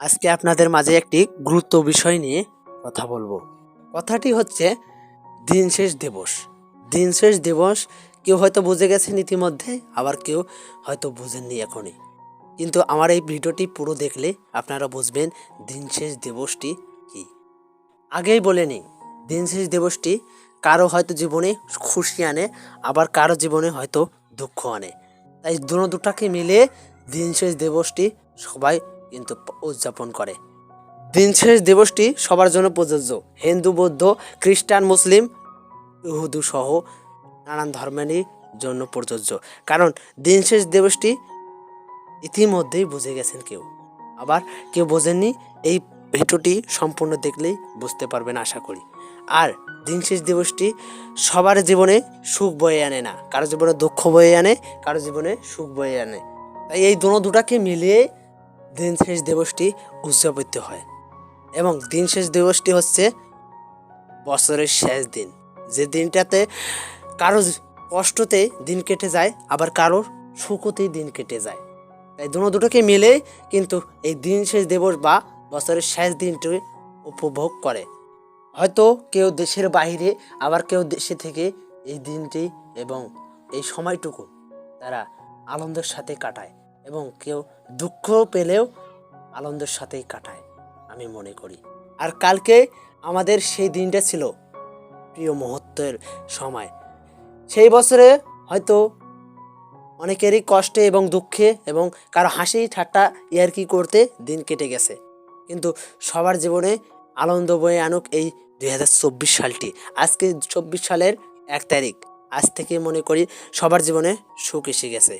আজকে আপনাদের মাঝে একটি গুরুত্ব বিষয় নিয়ে কথা বলব। কথাটি হচ্ছে দিন শেষ দিবস। দিন শেষ দিবস কেউ হয়তো বুঝে গেছেন ইতিমধ্যে, আবার কেউ হয়তো বুঝেননি এখনই। কিন্তু আমার এই ভিডিওটি পুরো দেখলে আপনারা বুঝবেন দিন শেষ দিবসটি কি। আগেই বলে নিই দিন শেষ দিবসটি কারও হয়তো জীবনে খুশি আনে, আবার কারও জীবনে হয়তো দুঃখ আনে। তাই দুটো দুটাকে মিলে দিন শেষ দিবসটি সবাই কিন্তু উদযাপন করে। দিন শেষ দিবসটি সবার জন্য প্রযোজ্য। হিন্দু, বৌদ্ধ, খ্রিস্টান, মুসলিম, ইহুদু সহ নানান ধর্মেরই জন্য প্রযোজ্য। কারণ দিন শেষ দিবসটি ইতিমধ্যেই বুঝে গেছেন কেউ। আবার কেউ বোঝেননি, এই ভিডিওটি সম্পূর্ণ দেখলেই বুঝতে পারবেন আশা করি। আর দিন শেষ দিবসটি সবার জীবনে সুখ বয়ে আনে না। কারও জীবনে দুঃখ বয়ে আনে, কারও জীবনে সুখ বয়ে আনে। তাই এই দুটো দুটাকে মিলিয়ে দিন শেষ দিবসটি উদযাপিত হয় এবং দিন শেষ দিবসটি হচ্ছে বছরের শেষ দিন। যে দিনটাতে কারও কষ্টতে দিন কেটে যায়, আবার কারোর সুখতেই দিন কেটে যায়। তাই দুটো দুটোকে মিলে কিন্তু এই দিন শেষ দিবস বা বছরের শেষ দিনটি উপভোগ করে। হয়তো কেউ দেশের বাইরে আবার কেউ দেশে থেকে এই দিনটি এবং এই সময়টুকু তারা আনন্দের সাথে কাটায়। এবং কেউ দুঃখ পেলেও আনন্দের সাথেই কাটায়, আমি মনে করি। আর কালকে আমাদের সেই দিনটা ছিল প্রিয় মুহূর্তের সময়। সেই বছরে হয়তো অনেকেরই কষ্টে এবং দুঃখে এবং কারও হাসি ঠাট্টা ইয়ারকি করতে দিন কেটে গেছে। কিন্তু সবার জীবনে আনন্দ বয়ে আনুক এই দুই হাজার চব্বিশ সালটি। আজকে চব্বিশ সালের এক তারিখ। আজ থেকে মনে করি সবার জীবনে সুখ এসে গেছে।